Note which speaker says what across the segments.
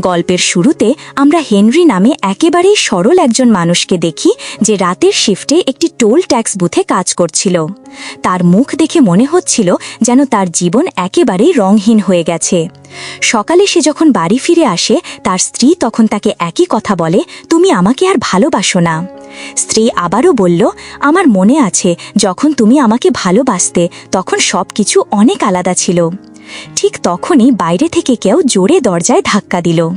Speaker 1: গল্পের শুরুতে আমরা হেনরি নামে একেবারেই সরল একজন মানুষকে দেখি যে রাতের শিফটে একটি টোল ট্যাক্স বুথে কাজ করছিল। তার মুখ দেখে মনে হচ্ছিল যেন তার জীবন একেবারেই রংহীন হয়ে গেছে। সকালে সে যখন বাড়ি ফিরে আসে, তার স্ত্রী তখন তাকে একই কথা বলে, তুমি আমাকে আর ভালোবাসো না। স্ত্রী আবারও বলল, আমার মনে আছে, যখন তুমি আমাকে ভালোবাসতে, তখন সব কিছু অনেক আলাদা ছিল। ঠিক তখনই বাইরে থেকে কেউ জোরে দরজায় ধাক্কা দিল।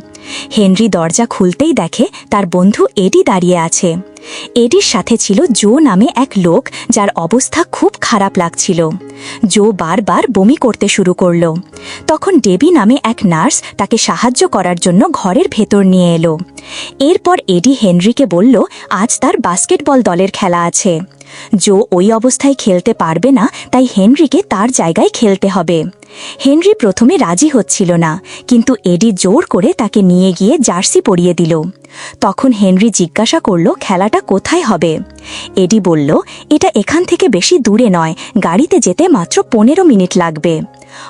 Speaker 1: হেনরি দরজা খুলতেই দেখে তার বন্ধু এডি দাঁড়িয়ে আছে। এডির সাথে ছিল জো নামে এক লোক যার অবস্থা খুব খারাপ লাগছিল। জো বারবার বমি করতে শুরু করল। তখন ডেবি নামে এক নার্স তাকে সাহায্য করার জন্য ঘরের ভেতর নিয়ে এলো। এরপর এডি হেনরিকে বলল, আজ তার বাস্কেটবল দলের খেলা আছে। জো ওই অবস্থায় খেলতে পারবে না, তাই হেনরিকে তার জায়গায় খেলতে হবে। হেনরি প্রথমে রাজি হচ্ছিল না, কিন্তু এডি জোর করে তাকে নিয়ে গিয়ে জার্সি পরিয়ে দিল। তখন হেনরি জিজ্ঞাসা করল, খেলাটা কোথায় হবে? এডি বলল, এটা এখান থেকে বেশি দূরে নয়, গাড়িতে যেতে মাত্র পনেরো মিনিট লাগবে।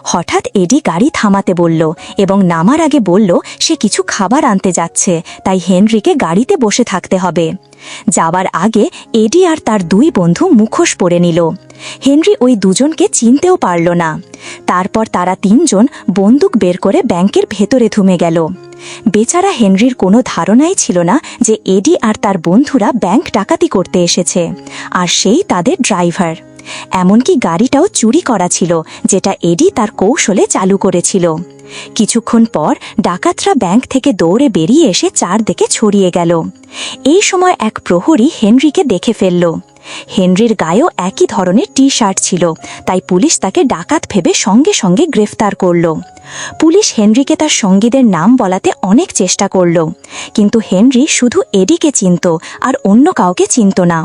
Speaker 1: হঠাৎ এডি গাড়ি থামাতে বলল এবং নামার আগে বলল, সে কিছু খাবার আনতে যাচ্ছে, তাই হেনরিকে গাড়িতে বসে থাকতে হবে। যাবার আগে এডি আর তার দুই বন্ধু মুখোশ পরে নিল। হেনরি ওই দুজনকে চিনতেও পারল না। তারপর তারা তিনজন বন্দুক বের করে ব্যাংকের ভেতরে থুমে গেল। বেচারা হেনরির কোনো ধারণাই ছিল না যে এডি আর তার বন্ধুরা ব্যাংক ডাকাতি করতে এসেছে, আর সেই তাদের ড্রাইভার। এমনকি গাড়িটাও চুরি করা ছিল, যেটা এডি তার কৌশলে চালু করেছিল। কিছুক্ষণ পর ডাকাতরা ব্যাংক থেকে দৌড়ে বেরিয়ে এসে চারদিকে ছড়িয়ে গেল। এই সময় এক প্রহরী হেনরিকে দেখে ফেলল। হেনরির গায়েও একই ধরনের টি শার্ট ছিল, তাই পুলিশ তাকে ডাকাত ভেবে সঙ্গে সঙ্গে গ্রেফতার করল। পুলিশ হেনরিকে তার সঙ্গীদের নাম বলাতে অনেক চেষ্টা করল, কিন্তু হেনরি শুধু এডিকে চিনত আর অন্য কাউকে চিনত না।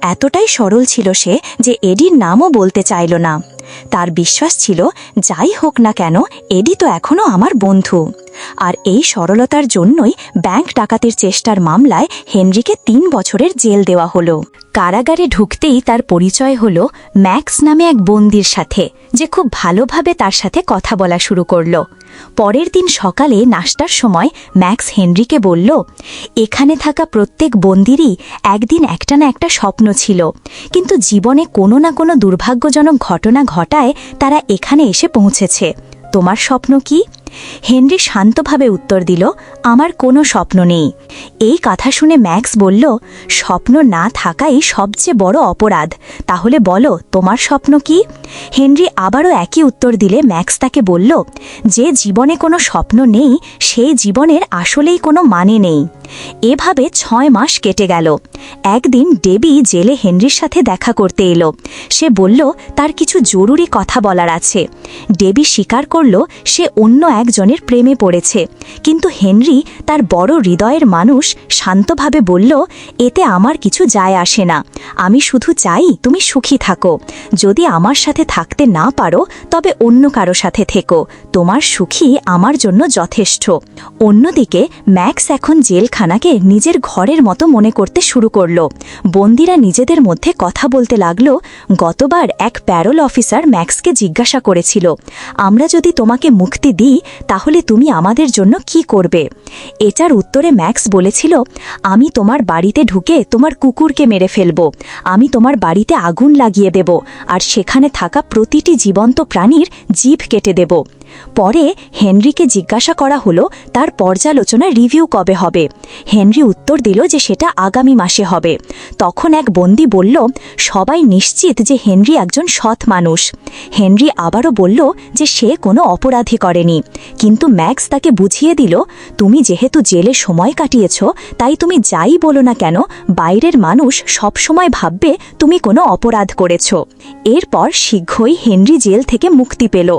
Speaker 1: এতটাই সরল ছিল সে যে এডির নামও বলতে চাইল না। তার বিশ্বাস ছিল, যাই হোক না কেন, এডি তো এখনও আমার বন্ধু। আর এই সরলতার জন্যই ব্যাংক ডাকাতির চেষ্টার মামলায় হেনরিকে তিন বছরের জেল দেওয়া হলো। কারাগারে ঢুকতেই তার পরিচয় হল ম্যাক্স নামে এক বন্দির সাথে, যে খুব ভালোভাবে তার সাথে কথা বলা শুরু করল। পরের দিন সকালে নাস্তার সময় ম্যাক্স হেনরিকে বলল, এখানে থাকা প্রত্যেক বন্দিরই একদিন একটা না একটা স্বপ্ন ছিল, কিন্তু জীবনে কোনো না কোনো দুর্ভাগ্যজনক ঘটনা ঘটায় তারা এখানে এসে পৌঁছেছে। তোমার স্বপ্ন কি? হেনরি শান্তভাবে উত্তর দিল, আমার কোনো স্বপ্ন নেই। এই কথা শুনে ম্যাক্স বলল, স্বপ্ন না থাকাই সবচেয়ে বড় অপরাধ। তাহলে বলো, তোমার স্বপ্ন কি? হেনরি আবারও একই উত্তর দিলে ম্যাক্স তাকে বলল, যে জীবনে কোনো স্বপ্ন নেই, সেই জীবনের আসলেই কোনো মানে নেই। এভাবে ছয় মাস কেটে গেল। একদিন ডেবি জেলে হেনরির সাথে দেখা করতে এলো। সে বলল, তার কিছু জরুরি কথা বলার আছে। ডেবি স্বীকার করল, সে অন্য একজনের প্রেমে পড়েছে। কিন্তু হেনরি তার বড় হৃদয়ের মানুষ শান্তভাবে বলল, এতে আমার কিছু যায় আসে না। আমি শুধু চাই তুমি সুখী থাকো। যদি আমার সাথে থাকতে না পারো, তবে অন্য কারও সাথে থেকো। তোমার সুখী আমার জন্য যথেষ্ট। অন্যদিকে ম্যাক্স এখন জেলখানাকে নিজের ঘরের মতো মনে করতে শুরু করল। বন্দিরা নিজেদের মধ্যে কথা বলতে লাগল। গতবার এক প্যারোল অফিসার ম্যাক্সকে জিজ্ঞাসা করেছিল, আমরা যদি তোমাকে মুক্তি দিই তাহলে তুমি আমাদের জন্য কি করবে? এটার উত্তরে ম্যাক্স বলেছিল, আমি তোমার বাড়িতে ঢুকে তোমার কুকুরকে মেরে ফেলব। আমি তোমার বাড়িতে আগুন লাগিয়ে দেব আর সেখানে থাকা প্রতিটি জীবন্ত প্রাণীর জিভ কেটে দেব। পরে হেনরিকে জিজ্ঞাসা করা হলো, তার পর্যালোচনা রিভিউ কবে হবে? হেনরি উত্তর দিল যে সেটা আগামী মাসে হবে। তখন এক বন্দি বলল, সবাই নিশ্চিত যে হেনরি একজন সৎ মানুষ। হেনরি আবারও বলল যে সে কোনো অপরাধী করেনি। কিন্তু ম্যাক্স তাকে বুঝিয়ে দিল, তুমি যেহেতু জেলে সময় কাটিয়েছ, তাই তুমি যাই বলো না কেন, বাইরের মানুষ সবসময় ভাববে তুমি কোনো অপরাধ করেছ। এরপর শীঘ্রই হেনরি জেল থেকে মুক্তি পেল।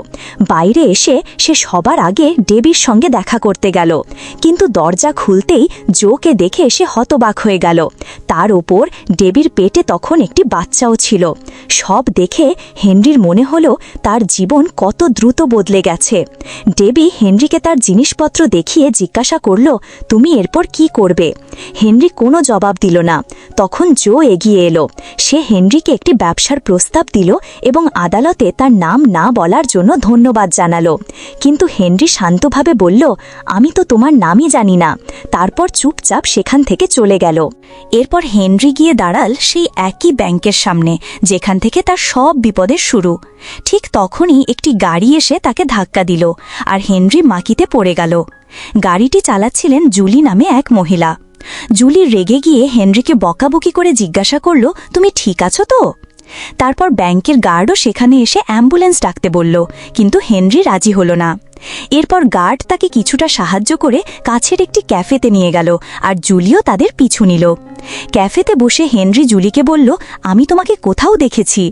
Speaker 1: বাইরে এসে সে সবার আগে ডেবির সঙ্গে দেখা করতে গেল। কিন্তু দরজা খুলতেই জোকে দেখে সে হতবাক হয়ে গেল। তার ওপর ডেবির পেটে তখন একটি বাচ্চাও ছিল। সব দেখে হেনরির মনে হলো তার জীবন কত দ্রুত বদলে গেছে। ডেবি হেনরিকে তার জিনিসপত্র দেখিয়ে জিজ্ঞাসা জিজ্ঞাসা করল, তুমি এরপর কি করবে? হেনরি কোনো জবাব দিল না। তখন জো এগিয়ে এলো। সে হেনরিকে একটি ব্যবসার প্রস্তাব দিল এবং আদালতে তার নাম না বলার জন্য ধন্যবাদ জানালো। কিন্তু হেনরি শান্তভাবে বলল, আমি তো তোমার নামই জানি না। তারপর চুপচাপ সেখান থেকে চলে গেল। এরপর হেনরি গিয়ে দাঁড়াল সেই একই ব্যাংকের সামনে, যেখান থেকে তার সব বিপদের শুরু। ঠিক তখনই একটি গাড়ি এসে তাকে ধাক্কা দিল আর হেনরি মাকিতে পড়ে গেল। গাড়িটি চালাচ্ছিলেন জুলি নামে এক মহিলা। জুলি রেগে গিয়ে হেনরিকে বকাবকি করে জিজ্ঞাসা করল, তুমি ঠিক আছো তো? তারপর ব্যাংকের গার্ডও সেখানে এসে অ্যাম্বুলেন্স ডাকতে বলল, কিন্তু হেনরি রাজি হল না। এরপর গার্ড তাকে কিছুটা সাহায্য করে কাছের একটি ক্যাফেতে নিয়ে গেল আর জুলিও তাদের পিছু নিল। ক্যাফেতে বসে হেনরি জুলিকে বলল, আমি তোমাকে কোথাও দেখেছি।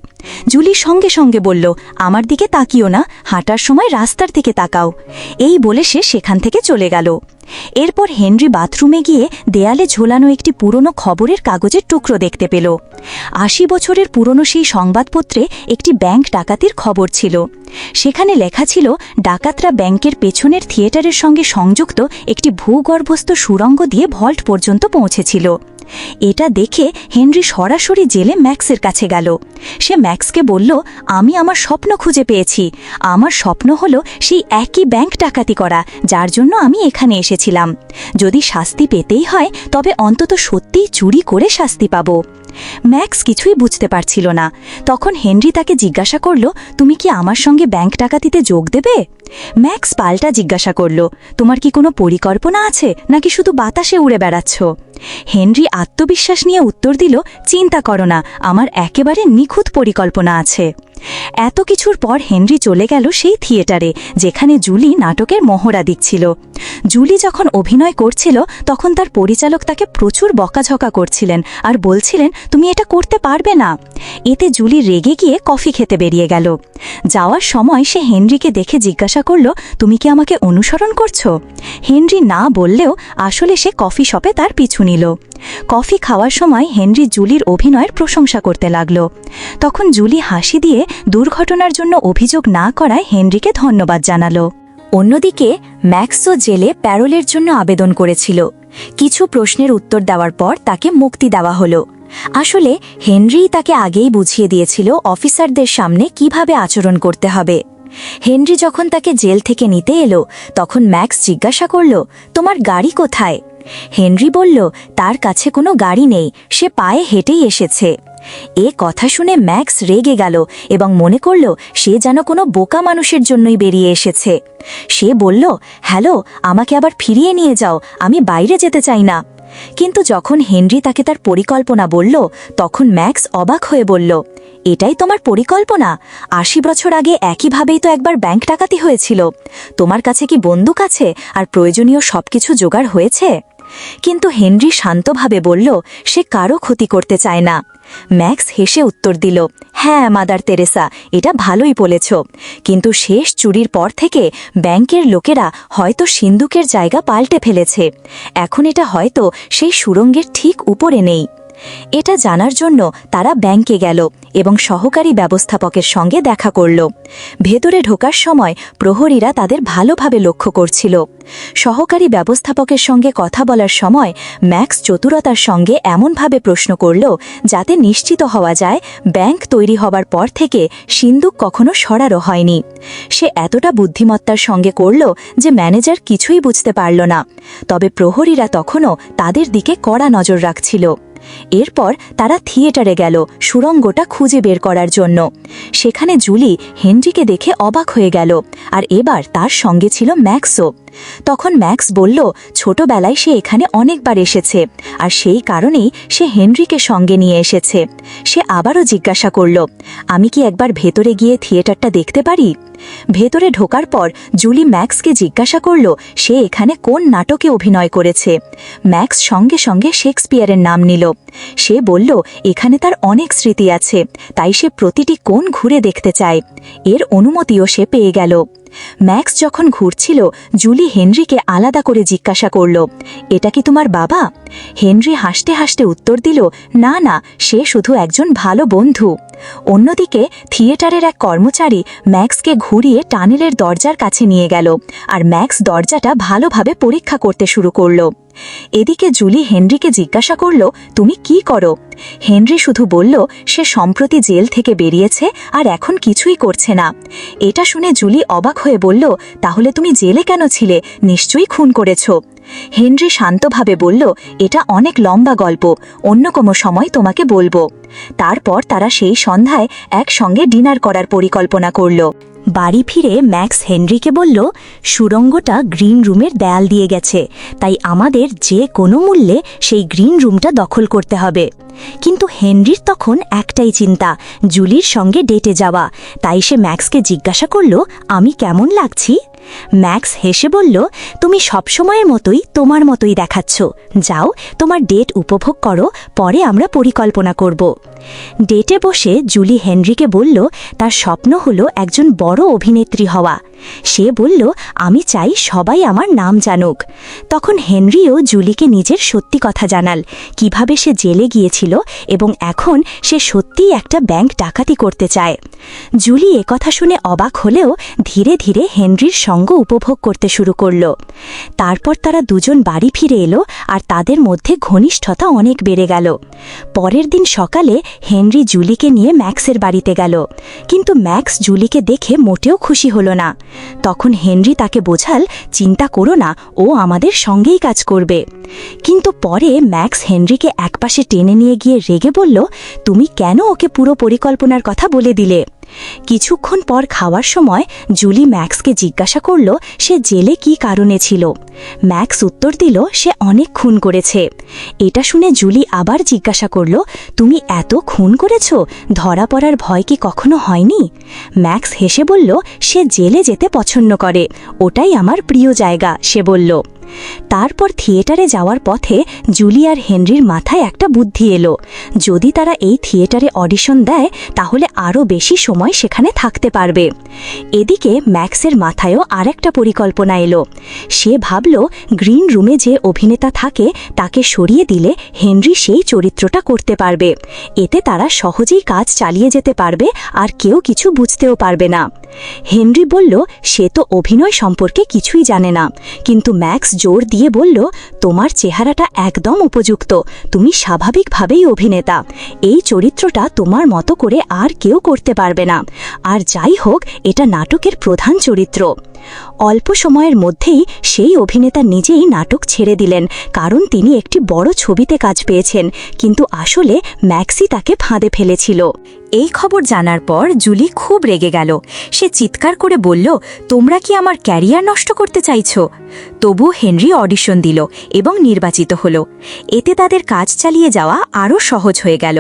Speaker 1: জুলি সঙ্গে সঙ্গে বলল, আমার দিকে তাকিও না, হাঁটার সময় রাস্তার দিকে তাকাও। এই বলে সে সেখান থেকে চলে গেল। এরপর হেনরি বাথরুমে গিয়ে দেয়ালে ঝোলানো একটি পুরনো খবরের কাগজের টুকরো দেখতে পেল। আশি বছরের পুরনো সেই সংবাদপত্রে একটি ব্যাংক ডাকাতির খবর ছিল। সেখানে লেখা ছিল, ডাকাতরা ব্যাংকের পেছনের থিয়েটারের সঙ্গে সংযুক্ত একটি ভূগর্ভস্থ সুড়ঙ্গ দিয়ে ভল্ট পর্যন্ত পৌঁছেছিল। এটা দেখে হেনরি সরাসরি জেলে ম্যাক্সের কাছে গেল। সে ম্যাক্সকে বলল, আমি আমার স্বপ্ন খুঁজে পেয়েছি। আমার স্বপ্ন হলো সেই একই ব্যাংক ডাকাতি করা, যার জন্য আমি এখানে এসেছিলাম। যদি শাস্তি পেতেই হয়, তবে অন্তত সত্যিই চুরি করে শাস্তি পাব ম্যাক্স কিছুই বুঝতে পারছিল না। তখন হেনরি তাকে জিজ্ঞাসা করল, তুমি কি আমার সঙ্গে ব্যাংক ডাকাতিতে যোগ দেবে? ম্যাক্স পাল্টা জিজ্ঞাসা করল, তোমার কি কোনো পরিকল্পনা আছে? নাকি শুধু বাতাসে উড়ে বেড়াচ্ছ? হেনরি আত্মবিশ্বাস নিয়ে উত্তর দিল, চিন্তা করো না, আমার একেবারে নিখুঁত পরিকল্পনা আছে। এত কিছুর পর হেনরি চলে গেল সেই থিয়েটারে, যেখানে জুলি নাটকের মহড়া দিচ্ছিল। জুলি যখন অভিনয় করছিল, তখন তার পরিচালক তাকে প্রচুর বকাঝকা করছিলেন আর বলছিলেন, তুমি এটা করতে পারবে না। এতে জুলি রেগে গিয়ে কফি খেতে বেরিয়ে গেল। যাওয়ার সময় সে হেনরিকে দেখে জিজ্ঞাসা করল, তুমি কি আমাকে অনুসরণ করছ? হেনরি না বললেও আসলে সে কফি শপে তার পিছু নিল। কফি খাওয়ার সময় হেনরি জুলির অভিনয়ের প্রশংসা করতে লাগল। তখন জুলি হাসি দিয়ে দুর্ঘটনার জন্য অভিযোগ না করায় হেনরিকে ধন্যবাদ জানালো। অন্যদিকে, ম্যাক্সও জেলে প্যারোলের জন্য আবেদন করেছিল। কিছু প্রশ্নের উত্তর দেওয়ার পর তাকে মুক্তি দেওয়া হলো। আসলে, হেনরি তাকে আগেই বুঝিয়ে দিয়েছিল অফিসারদের সামনে কীভাবে আচরণ করতে হবে। হেনরি যখন তাকে জেল থেকে নিতে এলো, তখন ম্যাক্স জিজ্ঞাসা করল, তোমার গাড়ি কোথায়? হেনরি বলল, তার কাছে কোনো গাড়ি নেই, সে পায়ে হেঁটেই এসেছে। এ কথা শুনে ম্যাক্স রেগে গেল এবং মনে করল, সে যেন কোনো বোকা মানুষের জন্যই বেরিয়ে এসেছে। সে বলল, হ্যালো, আমাকে আবার ফিরিয়ে নিয়ে যাও, আমি বাইরে যেতে চাই না। কিন্তু যখন হেনরি তাকে তার পরিকল্পনা বলল, তখন ম্যাক্স অবাক হয়ে বলল, এটাই তোমার পরিকল্পনা? আশি বছর আগে একইভাবেই তো একবার ব্যাংক ডাকাতি হয়েছিল। তোমার কাছে কি বন্দুক আছে? আর প্রয়োজনীয় সবকিছু জোগাড় হয়েছে? কিন্তু হেনরি শান্তভাবে বলল, সে কারও ক্ষতি করতে চায় না। ম্যাক্স হেসে উত্তর দিল হ্যাঁ মাদার তেরেসা এটা ভালোই বলেছ। কিন্তু শেষ চুরির পর থেকে ব্যাংকের লোকেরা হয়তো সিন্দুকের জায়গা পাল্টে ফেলেছে। এখন এটা হয়তো সেই সুরঙ্গের ঠিক উপরে নেই। এটা জানার জন্য তারা ব্যাংকে গেল এবং সহকারী ব্যবস্থাপকের সঙ্গে দেখা করল। ভেতরে ঢোকার সময় প্রহরীরা তাদের ভালোভাবে লক্ষ্য করছিল। সহকারী ব্যবস্থাপকের সঙ্গে কথা বলার সময় ম্যাক্স চতুরতার সঙ্গে এমনভাবে প্রশ্ন করল যাতে নিশ্চিত হওয়া যায় ব্যাংক তৈরি হবার পর থেকে সিন্দুক কখনো সরারও হয়নি। সে এতটা বুদ্ধিমত্তার সঙ্গে করল যে ম্যানেজার কিছুই বুঝতে পারল না। তবে প্রহরীরা তখনও তাদের দিকে কড়া নজর রাখছিল। এরপর তারা থিয়েটারে গেল সুরঙ্গটা খুঁজে বের করার জন্য। সেখানে জুলি হেনরিকে দেখে অবাক হয়ে গেল, আর এবার তার সঙ্গে ছিল ম্যাক্সও। তখন ম্যাক্স বলল, ছোটবেলায় সে এখানে অনেকবার এসেছে, আর সেই কারণেই সে হেনরিকে সঙ্গে নিয়ে এসেছে। সে আবারও জিজ্ঞাসা করল, আমি কি একবার ভেতরে গিয়ে থিয়েটারটা দেখতে পারি? ভেতরে ঢোকার পর জুলি ম্যাক্সকে জিজ্ঞাসা করল, সে এখানে কোন নাটকে অভিনয় করেছে? ম্যাক্স সঙ্গে সঙ্গে শেক্সপিয়ারের নাম নিল। সে বলল, এখানে তার অনেক স্মৃতি আছে, তাই সে প্রতিটি কোন ঘুরে দেখতে চায়। এর অনুমতিও সে পেয়ে গেল। ম্যাক্স যখন ঘুরছিল, জুলি হেনরিকে আলাদা করে জিজ্ঞাসা করল, এটা কি তোমার বাবা? হেনরি হাসতে হাসতে উত্তর দিল, না না, সে শুধু একজন ভালো বন্ধু। অন্যদিকে, থিয়েটারের এক কর্মচারী ম্যাক্সকে ঘুরিয়ে টানেলের দরজার কাছে নিয়ে গেল আর ম্যাক্স দরজাটা ভালোভাবে পরীক্ষা করতে শুরু করল। এদিকে জুলি হেনরিকে জিজ্ঞাসা করল, তুমি কি করো? হেনরি শুধু বলল, সে সম্প্রতি জেল থেকে বেরিয়েছে আর এখন কিছুই করছে না। এটা শুনে জুলি অবাক হয়ে বলল, তাহলে তুমি জেলে কেন ছিলে? নিশ্চয়ই খুন করেছ। হেনরি শান্তভাবে বলল, এটা অনেক লম্বা গল্প, অন্য কোনো সময় তোমাকে বলব। তারপর তারা সেই সন্ধ্যায় একসঙ্গে ডিনার করার পরিকল্পনা করল। বাড়ি ফিরে ম্যাক্স হেনরিকে বলল সুরঙ্গটা গ্রিন রুমের দেয়াল দিয়ে গেছে, তাই আমাদের যে কোনো মূল্যে সেই গ্রিন রুমটা দখল করতে হবে। কিন্তু হেনরির তখন একটাই চিন্তা, জুলির সঙ্গে ডেটে যাওয়া। তাই সে ম্যাক্সকে জিজ্ঞাসা করল, আমি কেমন লাগছি? ম্যাক্স হেসে বলল, তুমি সবসময়ের মতোই তোমার মতোই দেখাচ্ছ। যাও, তোমার ডেট উপভোগ করো, পরে আমরা পরিকল্পনা করব। ডেটে বসে জুলি হেনরিকে বলল, তার স্বপ্ন হলো একজন বড় অভিনেত্রী হওয়া। সে বলল, আমি চাই সবাই আমার নাম জানুক। তখন হেনরিও জুলিকে নিজের সত্যি কথা জানাল, কীভাবে সে জেলে গিয়েছিল এবং এখন সে সত্যিই একটা ব্যাংক ডাকাতি করতে চায়। জুলি একথা শুনে অবাক হলেও ধীরে ধীরে হেনরির সঙ্গ উপভোগ করতে শুরু করল। তারপর তারা দুজন বাড়ি ফিরে এলো আর তাদের মধ্যে ঘনিষ্ঠতা অনেক বেড়ে গেল। পরের দিন সকালে হেনরি জুলিকে নিয়ে ম্যাক্সের বাড়িতে গেল। কিন্তু ম্যাক্স জুলিকে দেখে মোটেও খুশি হল না। তখন হেনরি তাকে বোঝাল, চিন্তা করো না, ও আমাদের সঙ্গেই কাজ করবে। কিন্তু পরে ম্যাক্স হেনরিকে একপাশে টেনে নিয়ে গিয়ে রেগে বলল, তুমি কেন ওকে পুরো পরিকল্পনার কথা বলে দিলে? কিছুক্ষণ পর খাওয়ার সময় জুলি ম্যাক্সকে জিজ্ঞাসা করল, সে জেলে কি কারণে ছিল? ম্যাক্স উত্তর দিল, সে অনেক খুন করেছে। এটা শুনে জুলি আবার জিজ্ঞাসা করল, তুমি এত খুন করেছ? ধরা পড়ার ভয় কি কখনো হয়নি? ম্যাক্স হেসে বলল, সে জেলে যেতে পছন্দ করে। ওটাই আমার প্রিয় জায়গা, সে বলল। তারপর থিয়েটারে যাওয়ার পথে জুলি আর হেনরির মাথায় একটা বুদ্ধি এলো। যদি তারা এই থিয়েটারে অডিশন দেয়, তাহলে আরও বেশি সময় সেখানে থাকতে পারবে। এদিকে ম্যাক্সের মাথায়ও আরেকটা পরিকল্পনা এলো। সে ভাবল, গ্রিন রুমে যে অভিনেতা থাকে, তাকে সরিয়ে দিলে হেনরি সেই চরিত্রটা করতে পারবে। এতে তারা সহজেই কাজ চালিয়ে যেতে পারবে, আর কেউ কিছু বুঝতেও পারবে না। হেনরি বলল, সে তো অভিনয় সম্পর্কে কিছুই জানে না। কিন্তু ম্যাক্স জোর দিয়ে বলল, তোমার চেহারাটা একদম উপযুক্ত। তুমি স্বাভাবিকভাবেই অভিনেতা। এই চরিত্রটা তোমার মতো করে আর কেউ করতে পারবে না। আর যাই হোক, এটা নাটকের প্রধান চরিত্র। অল্প সময়ের মধ্যেই সেই অভিনেতা নিজেই নাটক ছেড়ে দিলেন, কারণ তিনি একটি বড় ছবিতে কাজ পেয়েছেন, কিন্তু আসলে ম্যাক্সি তাকে ফাঁদে ফেলেছিল। এই খবর জানার পর জুলি খুব রেগে গেল। সে চিৎকার করে বলল, তোমরা কি আমার ক্যারিয়ার নষ্ট করতে চাইছ? তবু হেনরি অডিশন দিল এবং নির্বাচিত হল। এতে তাদের কাজ চালিয়ে যাওয়া আরও সহজ হয়ে গেল।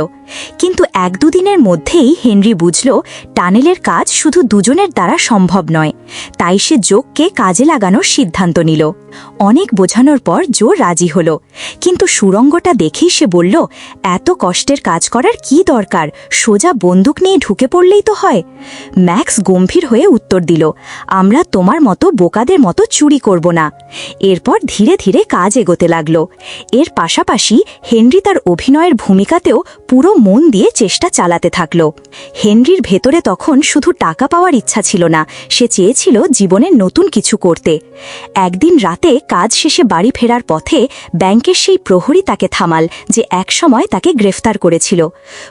Speaker 1: কিন্তু এক দুদিনের মধ্যেই হেনরি বুঝল, টানেলের কাজ শুধু দুজনের দ্বারা সম্ভব নয়। তাই সে যোগকে কাজে লাগানোর সিদ্ধান্ত নিল। অনেক বোঝানোর পর জো রাজি হল। কিন্তু সুরঙ্গটা দেখেই সে বলল, এত কষ্টের কাজ করার কি দরকার? সোজা বন্দুক নিয়ে ঢুকে পড়লেই তো হয়। ম্যাক্স গম্ভীর হয়ে উত্তর দিল, আমরা তোমার মতো বোকাদের মতো চুরি করব না। এরপর ধীরে ধীরে কাজ এগোতে লাগল। এর পাশাপাশি হেনরি তার অভিনয়ের ভূমিকাতেও পুরো মন দিয়ে চেষ্টা চালাতে থাকল। হেনরির ভেতরে তখন শুধু টাকা পাওয়ার ইচ্ছা ছিল না, সে চেয়েছিল জীবনের নতুন কিছু করতে। একদিন রাতে কাজ শেষে বাড়ি ফেরার পথে ব্যাংকের সেই প্রহরী তাকে থামাল, যে একসময় তাকে গ্রেফতার করেছিল।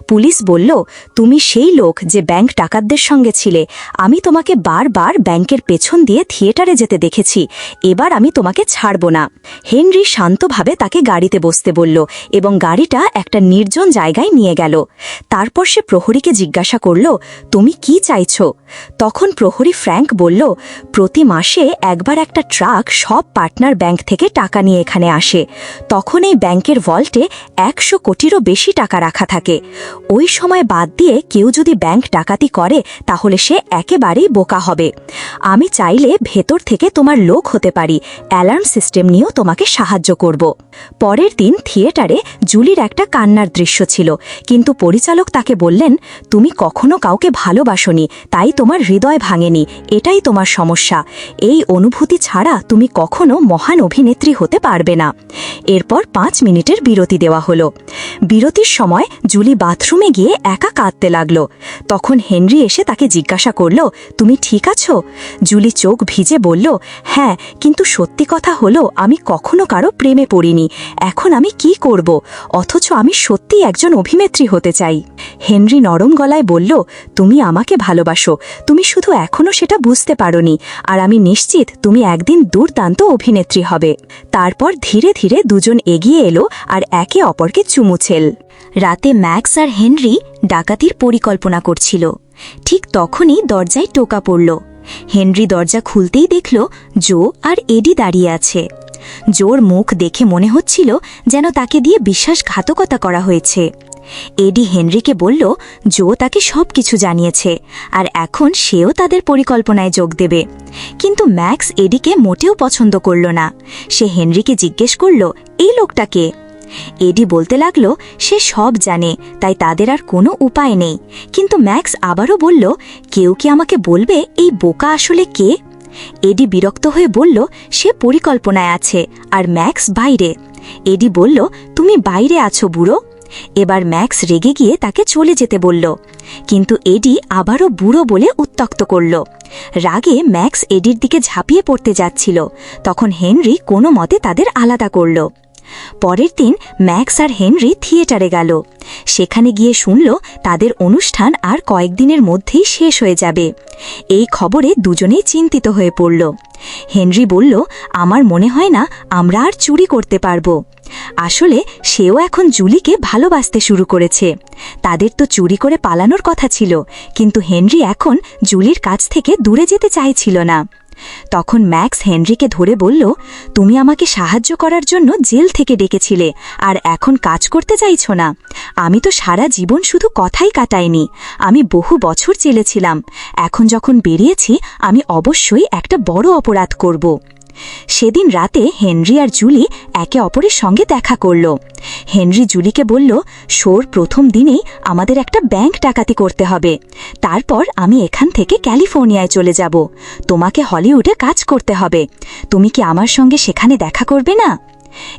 Speaker 1: পুলিশ বলল, তুমি সেই লোক যে ব্যাংক ডাকাতদের সঙ্গে ছিলে। আমি তোমাকে বারবার ব্যাংকের পেছন দিয়ে থিয়েটারে যেতে দেখেছি। এবার আমি তোমাকে ছাড়ব না। হেনরি শান্তভাবে তাকে গাড়িতে বসতে বলল এবং গাড়িটা একটা নির্জন জায়গায় নিয়ে গেল। তারপর সে প্রহরীকে জিজ্ঞাসা করল, তুমি কি চাইছ? তখন প্রহরী ফ্র্যাঙ্ক বলল, প্রতি মাসে একবার একটা ট্রাক সব পার্টনার ব্যাংক থেকে টাকা নিয়ে এখানে আসে। তখন এই ব্যাংকের ভল্টে একশো কোটিরও বেশি টাকা রাখা থাকে। ওই সময় বাদ দিয়ে কেউ যদি ব্যাংক ডাকাতি করে, তাহলে সে একেবারেই বোকা হবে। আমি চাইলে ভেতর থেকে তোমার লোক হতে পারি। অ্যালার্ম সিস্টেম নিয়েও তোমাকে সাহায্য করব। পরের দিন থিয়েটারে জুলির একটা কান্নার দৃশ্য ছিল। কিন্তু পরিচালক তাকে বললেন, তুমি কখনো কাউকে ভালোবাসনি, তাই তোমার হৃদয় ভাঙেনি। এটাই তোমার সমস্যা। এই অনুভূতি ছাড়া তুমি কখনো কখনো মহান অভিনেত্রী হতে পারবে না। এরপর পাঁচ মিনিটের বিরতি দেওয়া হলো। বিরতির সময় জুলি বাথরুমে গিয়ে একা কাঁদতে লাগল। তখন হেনরি এসে তাকে জিজ্ঞাসা করল, তুমি ঠিক আছো? জুলি চোখ ভিজে বলল হ্যাঁ কিন্তু সত্যি কথা হলো, আমি কখনো কারও প্রেমে পড়িনি। এখন আমি কি করব? অথচ আমি সত্যি একজন অভিনেত্রী হতে চাই। হেনরি নরম গলায় বলল, তুমি আমাকে ভালোবাসো। তুমি শুধু এখনও সেটা বুঝতে পারোনি। আর আমি নিশ্চিত তুমি একদিন দুর্দান্ত অভিনেত্রী হবে। তারপর ধীরে ধীরে দুজন এগিয়ে এলো আর একে অপরকে চুমুছেল রাতে ম্যাক্স আর হেনরি ডাকাতির পরিকল্পনা করছিল। ঠিক তখনই দরজায় টোকা পড়ল। হেনরি দরজা খুলতেই দেখল জো আর এডি দাঁড়িয়ে আছে। জোর মুখ দেখে মনে হচ্ছিল যেন তাকে দিয়ে বিশ্বাসঘাতকতা করা হয়েছে। এডি হেনরিকে বলল, জো তাকে সব কিছু জানিয়েছে, আর এখন সেও তাদের পরিকল্পনায় যোগ দেবে। কিন্তু ম্যাক্স এডিকে মোটেও পছন্দ করল না। সে হেনরিকে জিজ্ঞেস করল, এই লোকটাকে এডি বলতে লাগল, সে সব জানে, তাই তাদের আর কোনো উপায় নেই। কিন্তু ম্যাক্স আবারও বলল, কেউ কি আমাকে বলবে, এই বোকা আসলে কে? এডি বিরক্ত হয়ে বলল, সে পরিকল্পনায় আছে, আর ম্যাক্স বাইরে। এডি বলল, তুমি বাইরে আছো বুড়ো এবার ম্যাক্স রেগে গিয়ে তাকে চলে যেতে বলল। কিন্তু এডি আবারও বুড়ো বলে উত্তক্ত করল। রাগে ম্যাক্স এডির দিকে ঝাঁপিয়ে পড়তে যাচ্ছিল। তখন হেনরি কোনো মতে তাদের আলাদা করল। পরের দিন ম্যাক্স আর হেনরি থিয়েটারে গেল। সেখানে গিয়ে শুনল তাদের অনুষ্ঠান আর কয়েকদিনের মধ্যেই শেষ হয়ে যাবে। এই খবরে দুজনেই চিন্তিত হয়ে পড়ল। হেনরি বলল, আমার মনে হয় না আমরা আর চুরি করতে পারব। আসলে সেও এখন জুলিকে ভালোবাসতে শুরু করেছে। তাদের তো চুরি করে পালানোর কথা ছিল, কিন্তু হেনরি এখন জুলির কাছ থেকে দূরে যেতে চাইছিল না। তখন ম্যাক্স হেনরিকে ধরে বলল, তুমি আমাকে সাহায্য করার জন্য জেল থেকে ডেকেছিলে, আর এখন কাজ করতে চাইছ না। আমি তো সারা জীবন শুধু কথাই কাটাইনি, আমি বহু বছর চেলেছিলাম এখন যখন বেরিয়েছি, আমি অবশ্যই একটা বড় অপরাধ করব। সেদিন রাতে হেনরি আর জুলি একে অপরের সঙ্গে দেখা করল। হেনরি জুলিকে বলল শোর প্রথম দিনেই আমাদের একটা ব্যাংক ডাকাতি করতে হবে। তারপর আমি এখান থেকে ক্যালিফোর্নিয়ায় চলে যাব। তোমাকে হলিউডে কাজ করতে হবে। তুমি কি আমার সঙ্গে সেখানে দেখা করবে না?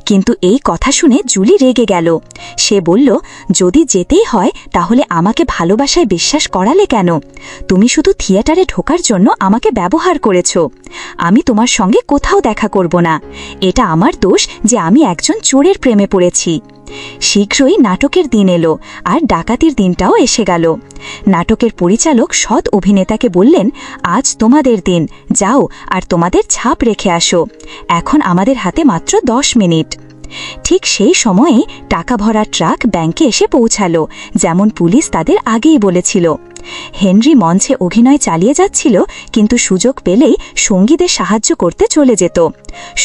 Speaker 1: কিন্তু এই কথা শুনে জুলি রেগে গেল। সে বলল, যদি যেতেই হয়, তাহলে আমাকে ভালোবাসায় বিশ্বাস করালে কেন? তুমি শুধু থিয়েটারে ঢোকার জন্য আমাকে ব্যবহার করেছ। আমি তোমার সঙ্গে কোথাও দেখা করব না। এটা আমার দোষ যে আমি একজন চোরের প্রেমে পড়েছি। শীঘ্রই নাটকের দিন এলো আর ডাকাতির দিনটাও এসে গেল। নাটকের পরিচালক সৎ অভিনেতাকে বললেন, আজ তোমাদের দিন, যাও আর তোমাদের ছাপ রেখে আসো। এখন আমাদের হাতে মাত্র দশ মিনিট। ঠিক সেই সময়ে টাকা ভরা ট্রাক ব্যাংকে এসে পৌঁছালো, যেমন পুলিশ তাদের আগেই বলেছিল। হেনরি মঞ্চে অভিনয় চালিয়ে যাচ্ছিল, কিন্তু সুযোগ পেলেই সঙ্গীদের সাহায্য করতে চলে যেত।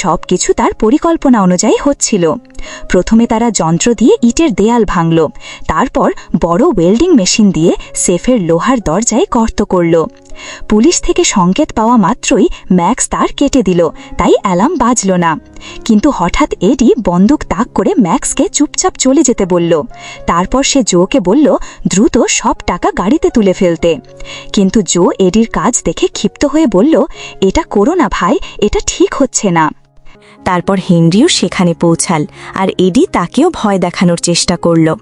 Speaker 1: সব কিছু তার পরিকল্পনা অনুযায়ী হচ্ছিল। প্রথমে তারা যন্ত্র দিয়ে ইটের দেয়াল ভাঙল, তারপর বড় ওয়েল্ডিং মেশিন দিয়ে সেফের লোহার দরজায় গর্ত করল। পুলিশ থেকে সংকেত পাওয়া মাত্রই ম্যাক্স তার কেটে দিল, তাই অ্যালার্ম বাজল না। কিন্তু হঠাৎ এডি বন্দুক তাক করে ম্যাক্সকে চুপচাপ চলে যেতে বলল। তারপর সে জোকে বলল, দ্রুত সব টাকা গাড়িতে তুলে ফেলতে। কিন্তু জো এডির কাজ দেখে ক্ষিপ্ত হয়ে বলল, এটা করো না ভাই, এটা ঠিক হচ্ছে না। তারপর হেনরিও সেখানে পৌঁছাল আর এডি তাকেও ভয় দেখানোর চেষ্টা করল।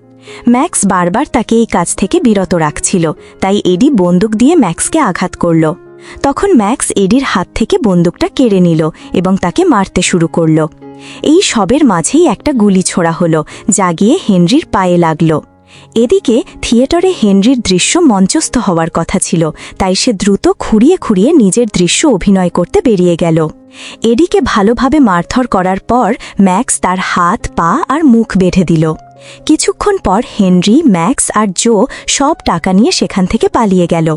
Speaker 1: ম্যাক্স বারবার তাকে এই কাজ থেকে বিরত রাখছিল, তাই এডি বন্দুক দিয়ে ম্যাক্সকে আঘাত করল। তখন ম্যাক্স এডির হাত থেকে বন্দুকটা কেড়ে নিল এবং তাকে মারতে শুরু করল। এই সবের মাঝেই একটা গুলি ছোড়া হলো, যা গিয়ে হেনরির পায়ে লাগল। এদিকে থিয়েটারে হেনরির দৃশ্য মঞ্চস্থ হওয়ার কথা ছিল, তাই সে দ্রুত খুঁড়িয়ে খুঁড়িয়ে নিজের দৃশ্য অভিনয় করতে বেরিয়ে গেল। এডিকে ভালোভাবে মারধর করার পর ম্যাক্স তার হাত, পা আর মুখ বেঁধে দিল। কিছুক্ষণ পর হেনরি, ম্যাক্স আর জো সব টাকা নিয়ে সেখান থেকে পালিয়ে গেল।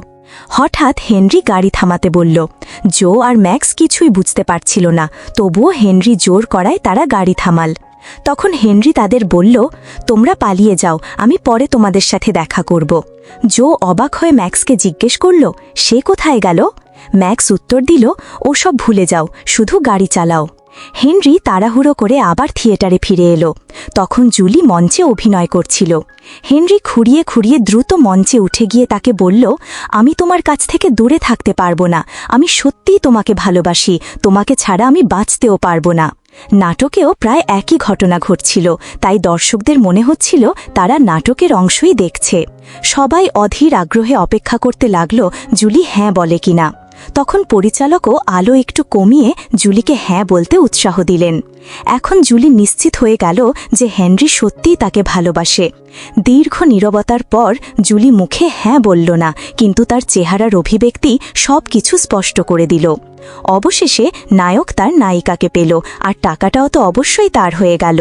Speaker 1: হঠাৎ হেনরি গাড়ি থামাতে বলল, জো আর ম্যাক্স কিছুই বুঝতে পারছিল না, তবুও হেনরি জোর করায় তারা গাড়ি থামাল। তখন হেনরি তাদের বলল, তোমরা পালিয়ে যাও, আমি পরে তোমাদের সাথে দেখা করব। জো অবাক হয়ে ম্যাক্সকে জিজ্ঞেস করল, সে কোথায় গেল? ম্যাক্স উত্তর দিল, ও সব ভুলে যাও, শুধু গাড়ি চালাও। হেনরি তাড়াহুড়ো করে আবার থিয়েটারে ফিরে এলো। তখন জুলি মঞ্চে অভিনয় করছিল। হেনরি খুঁড়িয়ে খুঁড়িয়ে দ্রুত মঞ্চে উঠে গিয়ে তাকে বলল, আমি তোমার কাছ থেকে দূরে থাকতে পারব না। আমি সত্যিই তোমাকে ভালোবাসি। তোমাকে ছাড়া আমি বাঁচতেও পারব না। নাটকেও প্রায় একই ঘটনা ঘটছিল, তাই দর্শকদের মনে হচ্ছিল তারা নাটকের অংশই দেখছে। সবাই অধীর আগ্রহে অপেক্ষা করতে লাগল, জুলি হ্যাঁ বলে কিনা। তখন পরিচালকও আলো একটু কমিয়ে জুলিকে হ্যাঁ বলতে উৎসাহ দিলেন। এখন জুলি নিশ্চিত হয়ে গেল যে হেনরি সত্যিই তাকে ভালোবাসে। দীর্ঘ নীরবতার পর জুলি মুখে হ্যাঁ বলল না, কিন্তু তার চেহারার অভিব্যক্তি সব কিছু স্পষ্ট করে দিল। অবশেষে নায়ক তার নায়িকাকে পেল, আর টাকাটাও তো অবশ্যই তার হয়ে গেল।